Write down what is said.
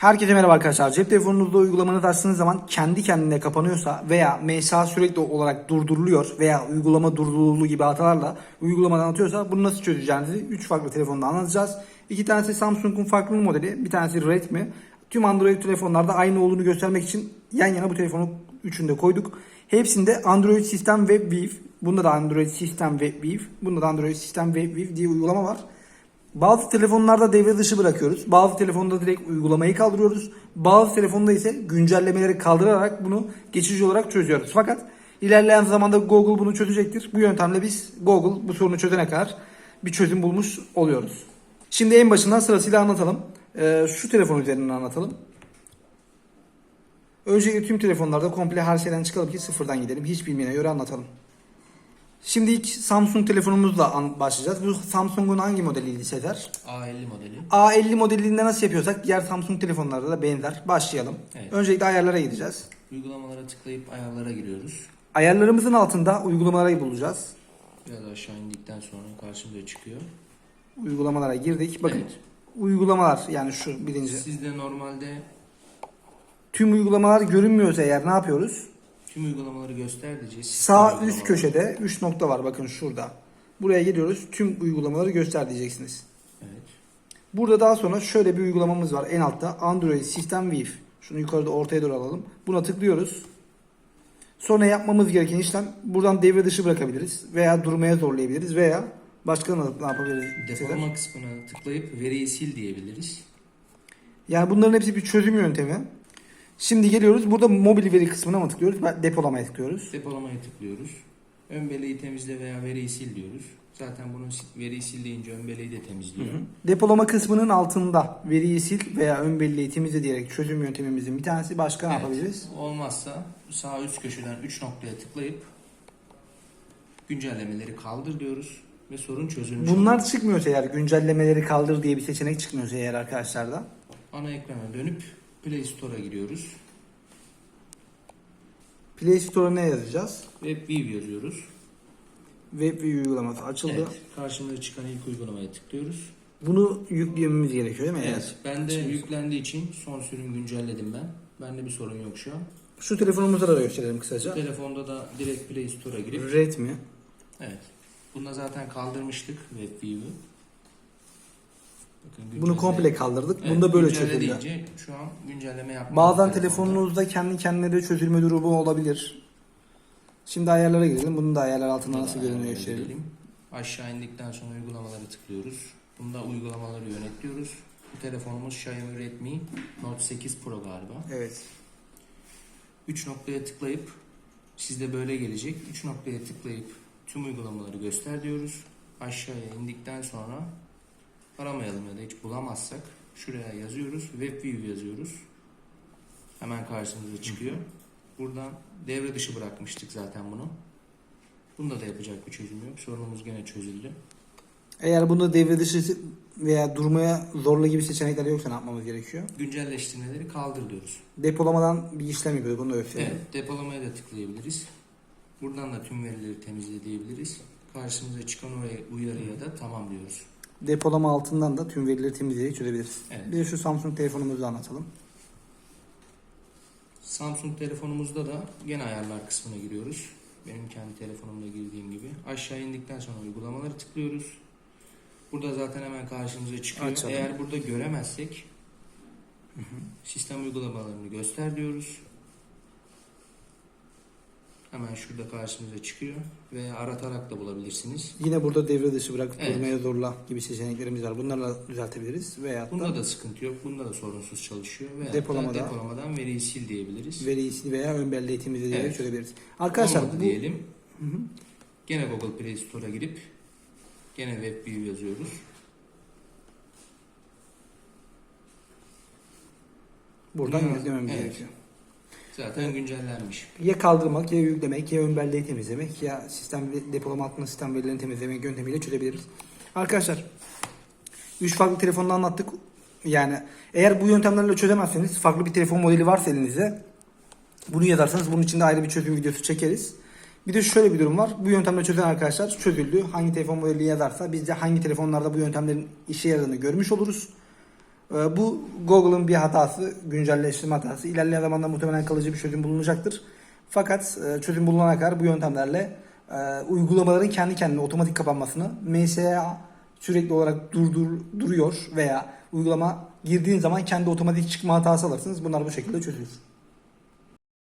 Herkese merhaba arkadaşlar. Cep telefonunuzda uygulamanızı açtığınız zaman kendi kendine kapanıyorsa veya MSA sürekli olarak durduruluyor veya uygulama durdurulduğu gibi hatalarla uygulamadan atıyorsa bunu nasıl çözeceğinizi 3 farklı telefonda anlatacağız. İki tanesi Samsung'un farklı modeli, bir tanesi Redmi. Tüm Android telefonlarda aynı olduğunu göstermek için yan yana bu telefonu üçünde koyduk. Hepsinde Android Sistem ve Weave. Bunda da Android Sistem ve Weave. Bunda da Android Sistem ve Weave diye uygulama var. Bazı telefonlarda devre dışı bırakıyoruz. Bazı telefonda direkt uygulamayı kaldırıyoruz. Bazı telefonda ise güncellemeleri kaldırarak bunu geçici olarak çözüyoruz. Fakat ilerleyen zamanda Google bunu çözecektir. Bu yöntemle biz Google bu sorunu çözene kadar bir çözüm bulmuş oluyoruz. Şimdi en başından sırasıyla anlatalım. Ee, şu telefon üzerinden anlatalım. Öncelikle tüm telefonlarda komple her şeyden çıkalım ki sıfırdan gidelim. Hiç bilmeyene göre anlatalım. Şimdi ilk Samsung telefonumuzla başlayacağız. Bu Samsung'un hangi modeliydi Sezer? A50 modeli. A50 modelinde nasıl yapıyorsak diğer Samsung telefonlarda da benzer. Başlayalım. Evet. Öncelikle ayarlara gideceğiz. Uygulamalara tıklayıp ayarlara giriyoruz. Ayarlarımızın altında uygulamaları bulacağız. Biraz aşağı indikten sonra karşımıza çıkıyor. Uygulamalara girdik. Bakın Evet. uygulamalar yani şu birinci. Sizde normalde Tüm uygulamalar görünmüyorsa eğer ne yapıyoruz? Tüm uygulamaları göster diyeceğiz. Sağ Sistem üst köşede 3 nokta var bakın şurada. Buraya geliyoruz. Tüm uygulamaları göster diyeceksiniz. Evet. Burada daha sonra şöyle bir uygulamamız var en altta. Android System Weave. Şunu yukarıda ortaya doğru alalım. Buna tıklıyoruz. Sonra yapmamız gereken işlem buradan devre dışı bırakabiliriz. Veya durmaya zorlayabiliriz. Veya başka ne yapabiliriz? Depolama kısmına tıklayıp veriyi sil diyebiliriz. Yani bunların hepsi bir çözüm yöntemi. Şimdi geliyoruz. Burada mobil veri kısmına mı tıklıyoruz? Depolamaya tıklıyoruz. Depolamaya tıklıyoruz. Ön belleği temizle veya veriyi sil diyoruz. Zaten bunu si- veriyi sil deyince ön belleği de temizliyor. Depolama kısmının altında veriyi sil veya ön belleği temizle diyerek çözüm yöntemimizin bir tanesi. Başka ne Evet. yapabiliriz? Olmazsa sağ üst köşeden 3 noktaya tıklayıp güncellemeleri kaldır diyoruz ve sorun çözülmüş. Bunlar oluyor. çıkmıyorsa eğer güncellemeleri kaldır diye bir seçenek çıkmıyorsa eğer arkadaşlarda. ana ekrana dönüp Play Store'a giriyoruz. Play Store'a ne yazacağız? WebView yazıyoruz. Web bir uygulaması açıldı. Evet, karşımıza çıkan ilk uygulamaya tıklıyoruz. Bunu yüklememiz gerekiyor değil mi? Evet, ben de Şimdi- yüklendiği için son sürüm güncelledim ben. Bende bir sorun yok şu an. Şu telefonumuza da gösterelim kısaca. Telefonda da direkt Play Store'a girip Redmi. evet. Bunda zaten kaldırmıştık WebView'u. Bakın Bunu komple kaldırdık. Evet, Bunda böyle güncelle çözüldü. deyince şu an güncelleme yapmamız Bazen telefonunuzda kendi kendine de çözülme durumu olabilir. Şimdi ayarlara girelim. Bunun da ayarlar altında nasıl görünüyor gösterelim. Aşağı indikten sonra uygulamaları tıklıyoruz. Bunda uygulamaları yönetiyoruz. Bu telefonumuz Xiaomi Redmi Note 8 Pro galiba. Evet. 3 noktaya tıklayıp sizde böyle gelecek. 3 noktaya tıklayıp tüm uygulamaları göster diyoruz. Aşağıya indikten sonra aramayalım ya da hiç bulamazsak şuraya yazıyoruz. WebView yazıyoruz. Hemen karşımıza çıkıyor. Buradan devre dışı bırakmıştık zaten bunu. Bunda da yapacak bir çözüm yok. Sorunumuz gene çözüldü. Eğer bunda devre dışı veya durmaya zorla gibi seçenekler yoksa ne yapmamız gerekiyor? Güncelleştirmeleri kaldır diyoruz. Depolamadan bir işlem yapıyorduk. Bunu da. Evet, depolamaya da tıklayabiliriz. Buradan da tüm verileri temizle diyebiliriz. Karşımıza çıkan oraya uyarıya da tamam diyoruz. Depolama altından da tüm verileri temizleyerek çözebiliriz. Evet. Bir de şu Samsung telefonumuzu anlatalım. Samsung telefonumuzda da gene ayarlar kısmına giriyoruz. Benim kendi telefonumda girdiğim gibi. Aşağı indikten sonra uygulamaları tıklıyoruz. Burada zaten hemen karşımıza çıkıyor. Açalım. Eğer burada göremezsek sistem uygulamalarını göster diyoruz. Hemen şurada karşımıza çıkıyor ve aratarak da bulabilirsiniz. Yine burada devre dışı bırakıp Evet. durmaya zorla gibi seçeneklerimiz var. Bunlarla düzeltebiliriz. Veyahut Bunda da sıkıntı yok. Bunda da sorunsuz çalışıyor. Ve Depolamada. depolamadan veriyi sil diyebiliriz. veriyi sil veya ön belleği temizleyerek Evet. çözebiliriz. Arkadaşlar Olmadı bu diyelim. Gene Google Play Store'a girip gene WebView yazıyoruz. buradan Bunu- yüklememiz evet. gerekiyor. Zaten güncellenmiş. Ya kaldırmak, ya yüklemek, ya ön belleği temizlemek, ya sistem depolama altında sistem verilerini temizlemek yöntemiyle çözebiliriz. Arkadaşlar, 3 farklı telefonda anlattık. Yani eğer bu yöntemlerle çözemezseniz farklı bir telefon modeli varsa elinizde bunu yazarsanız bunun için de ayrı bir çözüm videosu çekeriz. Bir de şöyle bir durum var. Bu yöntemle çözen arkadaşlar çözüldü. Hangi telefon modeli yazarsa biz de hangi telefonlarda bu yöntemlerin işe yaradığını görmüş oluruz. Ee, Bu Google'ın bir hatası, güncelleştirme hatası. İlerleyen zamanda muhtemelen kalıcı bir çözüm bulunacaktır. Fakat e, çözüm bulunana kadar bu yöntemlerle e, uygulamaların kendi kendine otomatik kapanmasını MSA sürekli olarak durdur, duruyor veya uygulama girdiğin zaman kendi otomatik çıkma hatası alırsınız. Bunlar bu şekilde çözülür.